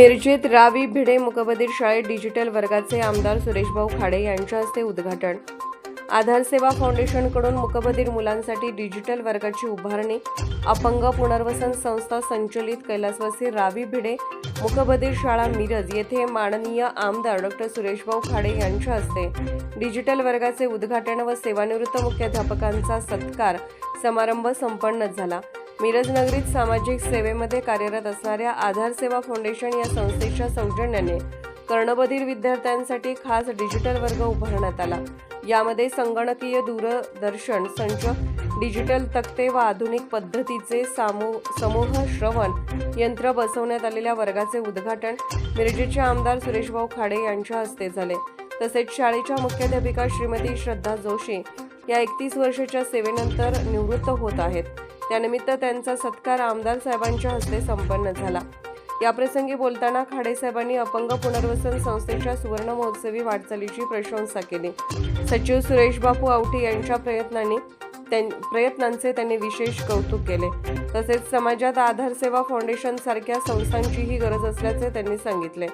मिरजेत रावी भिडे मुकबधीर शाळेत डिजिटल वर्गाचे आमदार सुरेशभाऊ खाडे यांच्या हस्ते उद्घाटन. आधार सेवा फाउंडेशनकडून मुकबधीर मुलांसाठी डिजिटल वर्गाची उभारणी. अपंग पुनर्वसन संस्था संचलित कैलासवासी रावी भिडे मुकबधीर शाळा मिरज येथे माननीय आमदार डॉक्टर सुरेशभाऊ खाडे यांच्या हस्ते डिजिटल वर्गाचे उद्घाटन व सेवानिवृत्त मुख्याध्यापकांचा सत्कार समारंभ संपन्न झाला. मिरज नगरीत सामाजिक सेवेमध्ये कार्यरत असणाऱ्या आधार सेवा फाउंडेशन या संस्थेच्या सौजन्याने कर्णबधीर विद्यार्थ्यांसाठी खास डिजिटल वर्ग उभारण्यात आला. यामध्ये संगणकीय दूरदर्शन संच डिजिटल तक्ते व आधुनिक पद्धतीचे सामू समूह श्रवण यंत्र बसवण्यात आलेल्या वर्गाचे उद्घाटन मिरजेचे आमदार सुरेशभाऊ खाडे यांच्या हस्ते झाले. तसेच शाळेच्या मुख्याध्यापिका श्रीमती श्रद्धा जोशी या एकतीस वर्षाच्या सेवेनंतर निवृत्त होत आहेत. त्यानिमित्त त्यांचा सत्कार आमदार साहेबांच्या हस्ते संपन्न झाला. याप्रसंगी बोलताना खाडेसाहेबांनी अपंग पुनर्वसन संस्थेच्या सुवर्ण महोत्सवी वाटचालीची प्रशंसा केली. सचिव सुरेश बापू आवटे यांच्या प्रयत्नांनी त्यां- प्रयत्नांचे त्यांनी विशेष कौतुक केले. तसेच समाजात आधार सेवा फाउंडेशन सारख्या संस्थांचीही गरज असल्याचे त्यांनी सांगितले.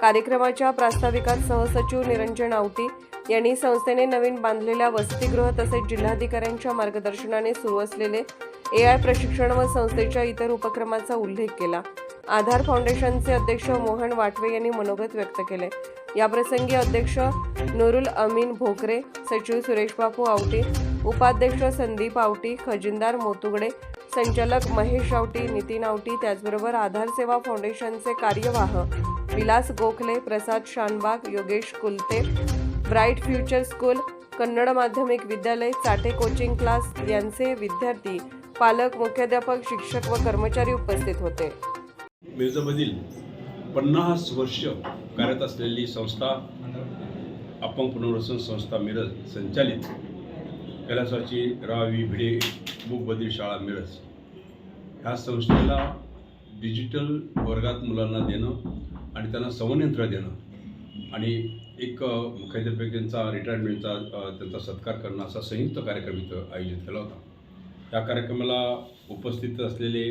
कार्यक्रमाच्या प्रास्ताविकात सहसचिव निरंजन आवटी यांनी संस्थेने नवीन बांधलेल्या वसतिगृह तसेच जिल्हाधिकाऱ्यांच्या मार्गदर्शनाने सुरू असलेले ए आय प्रशिक्षण व संस्थेच्या इतर उपक्रमाचा उल्लेख केला. आधार फाउंडेशनचे अध्यक्ष मोहन वाटवे यांनी मनोगत व्यक्त केले. याप्रसंगी अध्यक्ष नुरुल अमीन भोकरे सचिव सुरेश बापू आवटी उपाध्यक्ष संदीप आवटी खजिनदार मोतुगडे संचालक महेश आवटी नितीन आवटी त्याचबरोबर आधार सेवा फाउंडेशनचे कार्यवाह Vilas Gokhale Prasad Shanbag Yogesh Kulte bright future school Kannada माध्यमिक विद्यालय चाटे कोचिंग क्लास यांचे विद्यार्थी पालक मुख्याध्यापक शिक्षक व कर्मचारी उपस्थित होते. मिरजमधील पन्नास वर्ष कार्यरत असलेली संस्था अपंग पुनर्वसन संस्था मिरज संचालित कैलासाची रावी भिडे मूकबधीर शाळा मिरज. ह्या संस्थेला डिजिटल वर्गात मुलांना देणं आणि त्यांना संवनयंत्र देणं आणि एक मुख्याध्यापक मुख्याध्यापकांचा रिटायरमेंटचा त्यांचा सत्कार करणं असा संयुक्त कार्यक्रम इथं आयोजित केला होता. त्या कार्यक्रमाला उपस्थित असलेले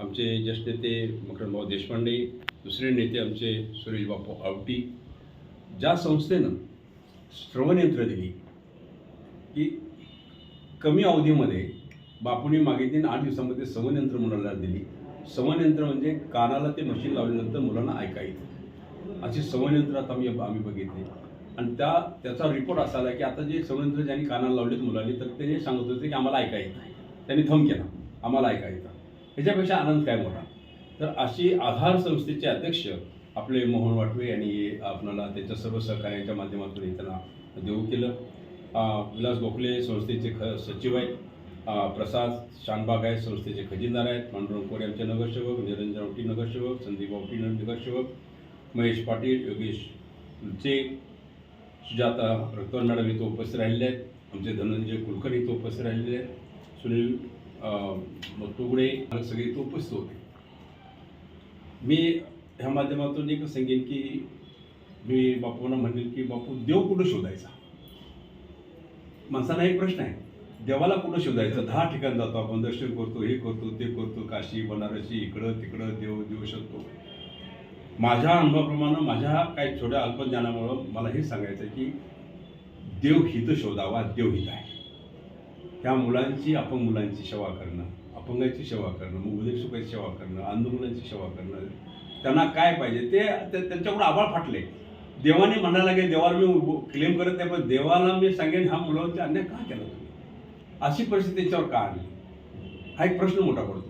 आमचे ज्येष्ठ नेते मकरणभाऊ देशपांडे दुसरे नेते आमचे सुरेश बापू आवटी ज्या संस्थेनं श्रवणयंत्र दिली की कमी अवधीमध्ये बापूने मागितली आठ दिवसामध्ये संवनयंत्र मुलांना दिली. संवनयंत्र म्हणजे कानाला ते मशीन लावल्यानंतर मुलांना ऐका येतं अशी संवयंत्रात आता आम्ही आम्ही बघितली. आणि त्या त्याचा रिपोर्ट असा आला की आता जे संवयंत्र ज्यांनी कानाला लावलेत मुलांनी तर ते सांगत होते की आम्हाला ऐका येत नाही. त्यांनी थंब केला. आम्हाला ऐका येतं. ह्याच्यापेक्षा आनंद काय मोठा? तर अशी आधार संस्थेचे अध्यक्ष आपले मोहन वाटवे यांनी आपणाला त्यांच्या सर्व सहकार्यांच्या माध्यमातून हे त्यांना देऊ केलं. विलास गोखले संस्थेचे ख सचिव आहेत. प्रसाद शानबाग आहेत संस्थेचे खजिनदार आहेत. पांडुरंग कोरे आमचे नगरसेवक निरंजन औटी नगरसेवक संदीप औटी नगरसेवक. महेश पाटील योगेश चे सुजाता रक्तवर मॅडम इथं उपस्थित राहिलेले आहेत. आमचे धनंजय कुलकर्णी इथं उपस्थित राहिलेले आहेत. सुनील तुगडे सगळे इथं उपस्थित होते. मी ह्या माध्यमातून एक सांगेन की मी बापूंना म्हणेन की बापू देव कुठं शोधायचा? माणसाला एक प्रश्न आहे. देवाला कुठं शोधायचं? दहा ठिकाण जातो आपण दर्शन करतो हे करतो ते करतो काशी बनारसी इकडं तिकडं देव देऊ शकतो. माझ्या अनुभवाप्रमाणे माझ्या काही छोट्या अल्पज्ञानामुळं मला हे सांगायचं आहे की देव हित शोधावा देव हित आहे. त्या मुलांची अपंग मुलांची सेवा करणं अपंगाची सेवा करणं मुगुदेर सुखाची सेवा करणं आंदोलनाची सेवा करणं त्यांना काय पाहिजे ते ते- त्यांच्याकडून आभाळ फाटले. देवाने म्हणायला लागेल देवाला मी क्लेम करत नाही पण देवाला मी सांगेन हा मुलांचा अन्याय का केला तुम्ही? अशी परिस्थिती त्यांच्यावर का आली हा एक प्रश्न मोठा पडतो.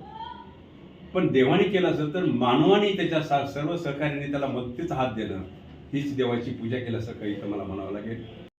पण देवाने केलं असेल तर मानवाने त्याच्या सा सर्व सहकार्याने त्याला मदतीचा हात देणं हीच देवाची पूजा केल्यासारखं इथं मला म्हणावं लागेल.